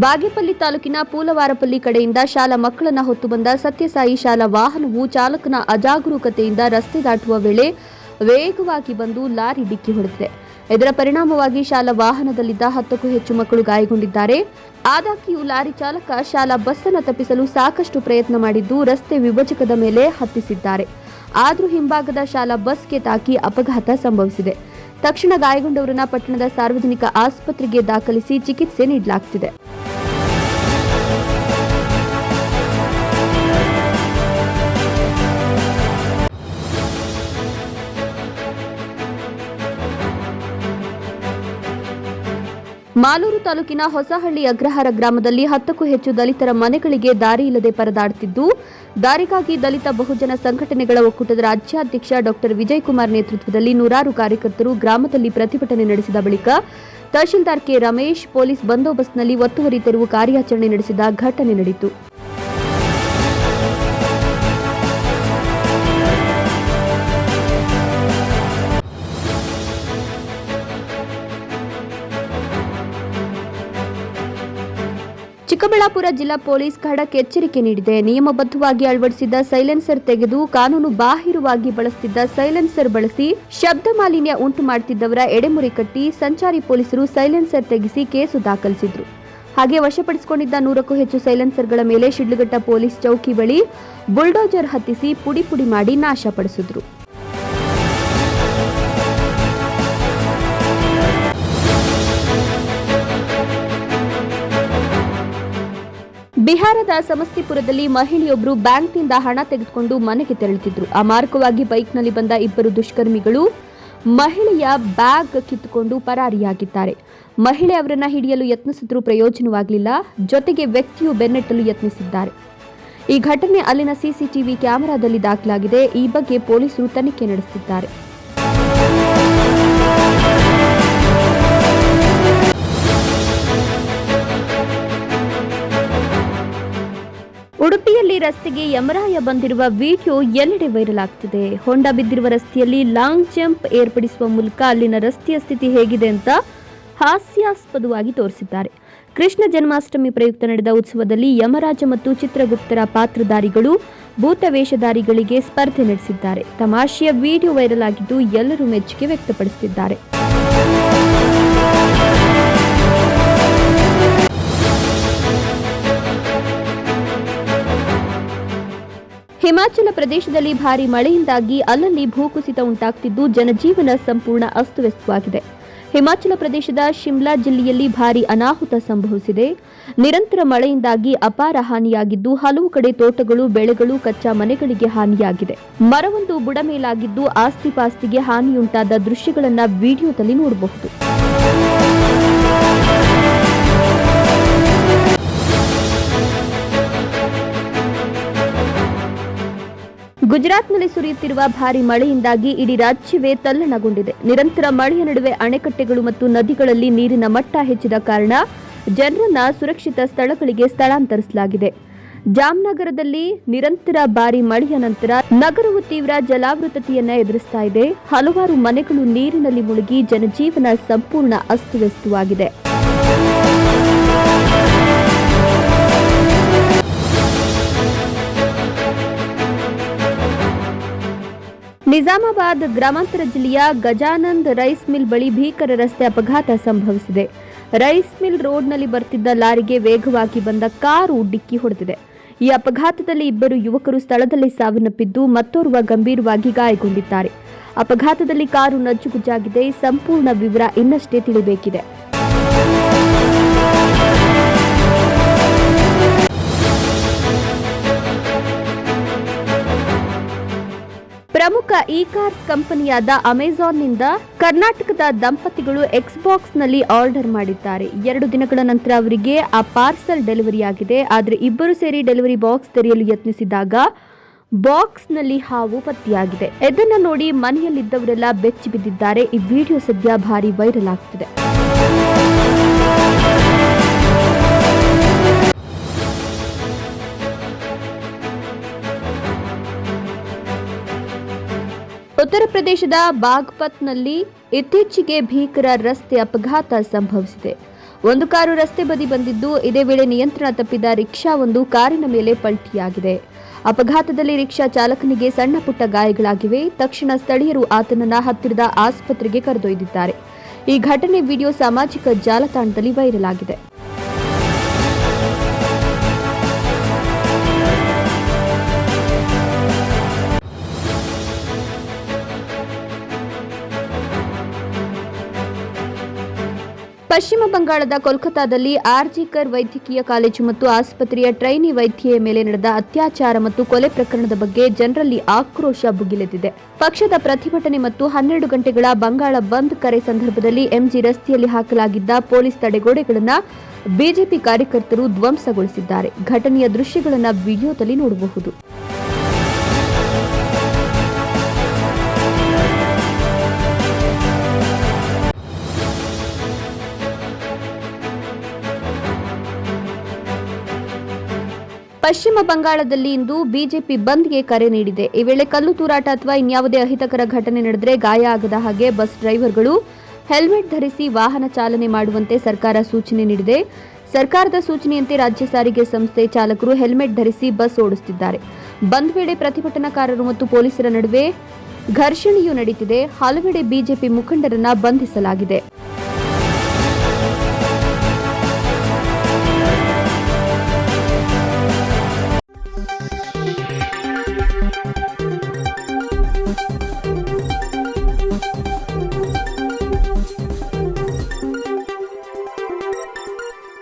ಬಾಗೇಪಲ್ಲಿ ತಾಲೂಕಿನ ಪೂಲವಾರಪಲ್ಲಿ ಕಡೆಯಿಂದ ಶಾಲಾ ಮಕ್ಕಳನ್ನ ಹೊತ್ತು ಬಂದ ಸತ್ಯಸಾಯಿ ಶಾಲಾ ವಾಹನವು ಚಾಲಕನ ಅಜಾಗರೂಕತೆಯಿಂದ ರಸ್ತೆ ದಾಟುವ ವೇಳೆ ವೇಗವಾಗಿ ಬಂದು ಲಾರಿ ಡಿಕ್ಕಿ ಹೊಡೆದಿದೆ. ಇದರ ಪರಿಣಾಮವಾಗಿ ಶಾಲಾ ವಾಹನದಲ್ಲಿದ್ದ ಹತ್ತಕ್ಕೂ ಹೆಚ್ಚು ಮಕ್ಕಳು ಗಾಯಗೊಂಡಿದ್ದಾರೆ. ಆದಾಗ್ಯೂ ಲಾರಿ ಚಾಲಕ ಶಾಲಾ ಬಸ್ ಅನ್ನು ತಪ್ಪಿಸಲು ಸಾಕಷ್ಟು ಪ್ರಯತ್ನ ಮಾಡಿದ್ದು ರಸ್ತೆ ವಿಭಜಕದ ಮೇಲೆ ಹತ್ತಿಸಿದ್ದಾರೆ. ಆದರೂ ಹಿಂಭಾಗದ ಶಾಲಾ ಬಸ್ಗೆ ತಾಕಿ ಅಪಘಾತ ಸಂಭವಿಸಿದೆ. ತಕ್ಷಣ ಗಾಯಗೊಂಡವರನ್ನ ಪಟ್ಟಣದ ಸಾರ್ವಜನಿಕ ಆಸ್ಪತ್ರೆಗೆ ದಾಖಲಿಸಿ ಚಿಕಿತ್ಸೆ ನೀಡಲಾಗುತ್ತಿದೆ ಮಾಲೂರು ತಾಲೂಕಿನ ಹೊಸಹಳ್ಳಿ ಅಗ್ರಹಾರ ಗ್ರಾಮದಲ್ಲಿ ಹತ್ತಕ್ಕೂ ಹೆಚ್ಚು ದಲಿತರ ಮನೆಗಳಿಗೆ ದಾರಿ ಇಲ್ಲದೆ ಪರದಾಡುತ್ತಿದ್ದು, ದಾರಿಗಾಗಿ ದಲಿತ ಬಹುಜನ ಸಂಘಟನೆಗಳ ಒಕ್ಕೂಟದ ರಾಜ್ಯಾಧ್ಯಕ್ಷ ಡಾಕ್ಟರ್ ವಿಜಯಕುಮಾರ್ ನೇತೃತ್ವದಲ್ಲಿ ನೂರಾರು ಕಾರ್ಯಕರ್ತರು ಗ್ರಾಮದಲ್ಲಿ ಪ್ರತಿಭಟನೆ ನಡೆಸಿದ ಬಳಿಕ ತಹಶೀಲ್ದಾರ್ ಕೆ ರಮೇಶ್ ಪೊಲೀಸ್ ಬಂದೋಬಸ್ತ್ನಲ್ಲಿ ಒತ್ತುವರಿ ತೆರವು ಕಾರ್ಯಾಚರಣೆ ನಡೆಸಿದ ಘಟನೆ ನಡೆಯಿತು ಚಿಕ್ಕಬಳ್ಳಾಪುರ ಜಿಲ್ಲಾ ಪೊಲೀಸ್ ಖಡಕ್ ಎಚ್ಚರಿಕೆ ನೀಡಿದೆ. ನಿಯಮಬದ್ಧವಾಗಿ ಅಳವಡಿಸಿದ್ದ ಸೈಲೆನ್ಸರ್ ತೆಗೆದು ಕಾನೂನು ಬಾಹಿರವಾಗಿ ಬಳಸುತ್ತಿದ್ದ ಸೈಲೆನ್ಸರ್ ಬಳಸಿ ಶಬ್ದ ಮಾಲಿನ್ಯ ಉಂಟು ಮಾಡುತ್ತಿದ್ದವರ ಎಡೆಮುರಿ ಕಟ್ಟಿ ಸಂಚಾರಿ ಪೊಲೀಸರು ಸೈಲೆನ್ಸರ್ ತೆಗೆಸಿ ಕೇಸು ದಾಖಲಿಸಿದ್ರು. ಹಾಗೆ ವಶಪಡಿಸಿಕೊಂಡಿದ್ದ ನೂರಕ್ಕೂ ಹೆಚ್ಚು ಸೈಲೆನ್ಸರ್ಗಳ ಮೇಲೆ ಶಿಡ್ಲಘಟ್ಟ ಪೊಲೀಸ್ ಚೌಕಿ ಬಳಿ ಬುಲ್ಡೋಜರ್ ಹತ್ತಿಸಿ ಪುಡಿ ಪುಡಿ ಮಾಡಿ ನಾಶಪಡಿಸಿದ್ರು. ಬಿಹಾರದ ಸಮಸ್ತಿಪುರದಲ್ಲಿ ಮಹಿಳೆಯೊಬ್ಬರು ಬ್ಯಾಂಕ್ನಿಂದ ಹಣ ತೆಗೆದುಕೊಂಡು ಮನೆಗೆ ತೆರಳುತ್ತಿದ್ದರು ಆ ಮಾರ್ಗವಾಗಿ ಬೈಕ್ನಲ್ಲಿ ಬಂದ ಇಬ್ಬರು ದುಷ್ಕರ್ಮಿಗಳು ಮಹಿಳೆಯ ಬ್ಯಾಗ್ ಕಿತ್ತುಕೊಂಡು ಪರಾರಿಯಾಗಿದ್ದಾರೆ. ಮಹಿಳೆ ಅವರನ್ನು ಹಿಡಿಯಲು ಯತ್ನಿಸಿದ್ರೂ ಪ್ರಯೋಜನವಾಗಲಿಲ್ಲ. ಜೊತೆಗೆ ವ್ಯಕ್ತಿಯು ಬೆನ್ನಟ್ಟಲು ಯತ್ನಿಸಿದ್ದಾರೆ. ಈ ಘಟನೆ ಅಲ್ಲಿನ ಸಿಸಿಟಿವಿ ಕ್ಯಾಮೆರಾದಲ್ಲಿ ದಾಖಲಾಗಿದೆ. ಈ ಬಗ್ಗೆ ಪೊಲೀಸರು ತನಿಖೆ ನಡೆಸುತ್ತಿದ್ದಾರೆ. ಉಡುಪಿಯಲ್ಲಿ ರಸ್ತೆಗೆ ಯಮರಾಯ ಬಂದಿರುವ ವಿಡಿಯೋ ಎಲ್ಲೆಡೆ ವೈರಲ್ ಆಗ್ತಿದೆ ಹೊಂಡ ಬಿದ್ದಿರುವ ರಸ್ತೆಯಲ್ಲಿ ಲಾಂಗ್ ಜಂಪ್ ಏರ್ಪಡಿಸುವ ಮೂಲಕ ಅಲ್ಲಿನ ರಸ್ತೆಯ ಸ್ಥಿತಿ ಹೇಗಿದೆ ಅಂತ ಹಾಸ್ಯಾಸ್ಪದವಾಗಿ ತೋರಿಸಿದ್ದಾರೆ. ಕೃಷ್ಣ ಜನ್ಮಾಷ್ಟಮಿ ಪ್ರಯುಕ್ತ ನಡೆದ ಉತ್ಸವದಲ್ಲಿ ಯಮರಾಜ ಮತ್ತು ಚಿತ್ರಗುಪ್ತರ ಪಾತ್ರಧಾರಿಗಳು, ಭೂತ ವೇಷಧಾರಿಗಳಿಗೆ ಸ್ಪರ್ಧೆ ನಡೆಸಿದ್ದಾರೆ. ತಮಾಷೆಯ ವಿಡಿಯೋ ವೈರಲ್ ಆಗಿದ್ದು ಎಲ್ಲರೂ ಮೆಚ್ಚುಗೆ ವ್ಯಕ್ತಪಡಿಸುತ್ತಿದ್ದಾರೆ. ಹಿಮಾಚಲ ಪ್ರದೇಶದಲ್ಲಿ ಭಾರಿ ಮಳೆಯಿಂದಾಗಿ ಅಲ್ಲಲ್ಲಿ ಭೂಕುಸಿತ ಉಂಟಾಗ್ತಿದ್ದು ಜನಜೀವನ ಸಂಪೂರ್ಣ ಅಸ್ತವ್ಯಸ್ತವಾಗಿದೆ. ಹಿಮಾಚಲ ಪ್ರದೇಶದ ಶಿಮ್ಲಾ ಜಿಲ್ಲೆಯಲ್ಲಿ ಭಾರಿ ಅನಾಹುತ ಸಂಭವಿಸಿದೆ. ನಿರಂತರ ಮಳೆಯಿಂದಾಗಿ ಅಪಾರ ಹಾನಿಯಾಗಿದ್ದು ಹಲವು ಕಡೆ ತೋಟಗಳು, ಬೆಳೆಗಳು, ಕಚ್ಚಾ ಮನೆಗಳಿಗೆ ಹಾನಿಯಾಗಿದೆ. ಮರವೊಂದು ಬುಡಮೇಲಾಗಿದ್ದು ಆಸ್ತಿಪಾಸ್ತಿಗೆ ಹಾನಿಯುಂಟಾದ ದೃಶ್ಯಗಳನ್ನು ವಿಡಿಯೋದಲ್ಲಿ ನೋಡಬಹುದು. ಗುಜರಾತ್ನಲ್ಲಿ ಸುರಿಯುತ್ತಿರುವ ಭಾರಿ ಮಳೆಯಿಂದಾಗಿ ಇಡೀ ರಾಜ್ಯವೇ ತಲ್ಲಣಗೊಂಡಿದೆ. ನಿರಂತರ ಮಳೆಯ ನಡುವೆ ಅಣೆಕಟ್ಟೆಗಳು ಮತ್ತು ನದಿಗಳಲ್ಲಿ ನೀರಿನ ಮಟ್ಟ ಹೆಚ್ಚಿದ ಕಾರಣ ಜನರನ್ನ ಸುರಕ್ಷಿತ ಸ್ಥಳಗಳಿಗೆ ಸ್ಥಳಾಂತರಿಸಲಾಗಿದೆ. ಜಾಮ್ನಗರದಲ್ಲಿ ನಿರಂತರ ಭಾರಿ ಮಳೆಯ ನಂತರ ನಗರವು ತೀವ್ರ ಜಲಾವೃತತೆಯನ್ನ ಎದುರಿಸ್ತಾ ಇದೆ. ಹಲವಾರು ಮನೆಗಳು ನೀರಿನಲ್ಲಿ ಮುಳುಗಿ ಜನಜೀವನ ಸಂಪೂರ್ಣ ಅಸ್ತವ್ಯಸ್ತವಾಗಿದೆ. ನಿಜಾಮಾಬಾದ್ ಗ್ರಾಮಾಂತರ ಜಿಲ್ಲೆಯ ಗಜಾನಂದ್ ರೈಸ್ ಮಿಲ್ ಬಳಿ ಭೀಕರ ರಸ್ತೆ ಅಪಘಾತ ಸಂಭವಿಸಿದೆ. ರೈಸ್ ಮಿಲ್ ರೋಡ್ನಲ್ಲಿ ಬರ್ತಿದ್ದ ಲಾರಿಗೆ ವೇಗವಾಗಿ ಬಂದ ಕಾರು ಡಿಕ್ಕಿ ಹೊಡೆದಿದೆ. ಈ ಅಪಘಾತದಲ್ಲಿ ಇಬ್ಬರು ಯುವಕರು ಸ್ಥಳದಲ್ಲಿ ಸಾವನ್ನಪ್ಪಿದ್ದು ಮತ್ತೋರ್ವ ಗಂಭೀರವಾಗಿ ಗಾಯಗೊಂಡಿದ್ದಾರೆ. ಅಪಘಾತದಲ್ಲಿ ಕಾರು ನಜ್ಜುಗುಜ್ಜಾಗಿದೆ. ಸಂಪೂರ್ಣ ವಿವರ ಇನ್ನಷ್ಟೇ ತಿಳಿಬೇಕಿದೆ. ಪ್ರಮುಖ ಇ ಕಾರ್ಸ್ ಕಂಪನಿಯಾದ ಅಮೆಜಾನ್ನಿಂದ ಕರ್ನಾಟಕದ ದಂಪತಿಗಳು ಎಕ್ಸ್ಬಾಕ್ಸ್ನಲ್ಲಿ ಆರ್ಡರ್ ಮಾಡಿದ್ದಾರೆ. ಎರಡು ದಿನಗಳ ನಂತರ ಅವರಿಗೆ ಆ ಪಾರ್ಸಲ್ ಡೆಲಿವರಿ ಆಗಿದೆ. ಆದರೆ ಇಬ್ಬರು ಸೇರಿ ಡೆಲಿವರಿ ಬಾಕ್ಸ್ ತೆರೆಯಲು ಯತ್ನಿಸಿದಾಗ ಬಾಕ್ಸ್ನಲ್ಲಿ ಹಾವು ಪತ್ತೆಯಾಗಿದೆ. ಇದನ್ನು ನೋಡಿ ಮನೆಯಲ್ಲಿದ್ದವರೆಲ್ಲ ಬೆಚ್ಚಿ ಬಿದ್ದಿದ್ದಾರೆ ಈ ವಿಡಿಯೋ ಸದ್ಯ ಭಾರಿ ವೈರಲ್ ಆಗ್ತಿದೆ. ಉತ್ತರ ಪ್ರದೇಶದ ಬಾಗ್ಪತ್ನಲ್ಲಿ ಇತ್ತೀಚೆಗೆ ಭೀಕರ ರಸ್ತೆ ಅಪಘಾತ ಸಂಭವಿಸಿದೆ. ಒಂದು ಕಾರು ರಸ್ತೆ ಬದಿ ಬಂದಿದ್ದು, ಇದೇ ವೇಳೆ ನಿಯಂತ್ರಣ ತಪ್ಪಿದ ರಿಕ್ಷಾ ಒಂದು ಕಾರಿನ ಮೇಲೆ ಪಲ್ಟಿಯಾಗಿದೆ. ಅಪಘಾತದಲ್ಲಿ ರಿಕ್ಷಾ ಚಾಲಕನಿಗೆ ಸಣ್ಣ ಪುಟ್ಟ ಗಾಯಗಳಾಗಿವೆ. ತಕ್ಷಣ ಸ್ಥಳೀಯರು ಆತನನ್ನ ಹತ್ತಿರದ ಆಸ್ಪತ್ರೆಗೆ ಕರೆದೊಯ್ದಿದ್ದಾರೆ. ಈ ಘಟನೆ ವಿಡಿಯೋ ಸಾಮಾಜಿಕ ಜಾಲತಾಣದಲ್ಲಿ ವೈರಲ್ ಆಗಿದೆ. ಪಶ್ಚಿಮ ಬಂಗಾಳದ ಕೋಲ್ಕತ್ತಾದಲ್ಲಿ ಆರ್ಜಿಕರ್ ವೈದ್ಯಕೀಯ ಕಾಲೇಜು ಮತ್ತು ಆಸ್ಪತ್ರೆಯ ಟ್ರೈನಿ ವೈದ್ಯೆಯ ಮೇಲೆ ನಡೆದ ಅತ್ಯಾಚಾರ ಮತ್ತು ಕೊಲೆ ಪ್ರಕರಣದ ಬಗ್ಗೆ ಜನರಲ್ಲಿ ಆಕ್ರೋಶ ಭುಗಿಲೆದ್ದಿದೆ ಪಕ್ಷದ ಪ್ರತಿಭಟನೆ ಮತ್ತು ಹನ್ನೆರಡು ಗಂಟೆಗಳ ಬಂಗಾಳ ಬಂದ್ ಕರೆ ಸಂದರ್ಭದಲ್ಲಿ ಎಂಜಿ ರಸ್ತೆಯಲ್ಲಿ ಹಾಕಲಾಗಿದ್ದ ಪೊಲೀಸ್ ತಡೆಗೋಡೆಗಳನ್ನು ಬಿಜೆಪಿ ಕಾರ್ಯಕರ್ತರು ಧ್ವಂಸಗೊಳಿಸಿದ್ದಾರೆ. ಘಟನೆಯ ದೃಶ್ಯಗಳನ್ನು ವಿಡಿಯೋದಲ್ಲಿ ನೋಡಬಹುದು. ಪಶ್ಚಿಮ ಬಂಗಾಳದಲ್ಲಿ ಇಂದು ಬಿಜೆಪಿ ಬಂದ್ಗೆ ಕರೆ ನೀಡಿದೆ. ಈ ವೇಳೆ ಕಲ್ಲು ತೂರಾಟ ಅಥವಾ ಇನ್ಯಾವುದೇ ಅಹಿತಕರ ಘಟನೆ ನಡೆದರೆ ಗಾಯ ಆಗದ ಹಾಗೆ ಬಸ್ ಡ್ರೈವರ್ಗಳು ಹೆಲ್ಮೆಟ್ ಧರಿಸಿ ವಾಹನ ಚಾಲನೆ ಮಾಡುವಂತೆ ಸರ್ಕಾರ ಸೂಚನೆ ನೀಡಿದೆ. ಸರ್ಕಾರದ ಸೂಚನೆಯಂತೆ ರಾಜ್ಯ ಸಾರಿಗೆ ಸಂಸ್ಥೆ ಚಾಲಕರು ಹೆಲ್ಮೆಟ್ ಧರಿಸಿ ಬಸ್ ಓಡಿಸುತ್ತಿದ್ದಾರೆ. ಬಂದ್ ವೇಳೆ ಪ್ರತಿಭಟನಾಕಾರರು ಮತ್ತು ಪೊಲೀಸರ ನಡುವೆ ಘರ್ಷಣೆಯೂ ನಡೆಯುತ್ತಿದೆ ಹಲವೆಡೆ ಬಿಜೆಪಿ ಮುಖಂಡರನ್ನ ಬಂಧಿಸಲಾಗಿದೆ.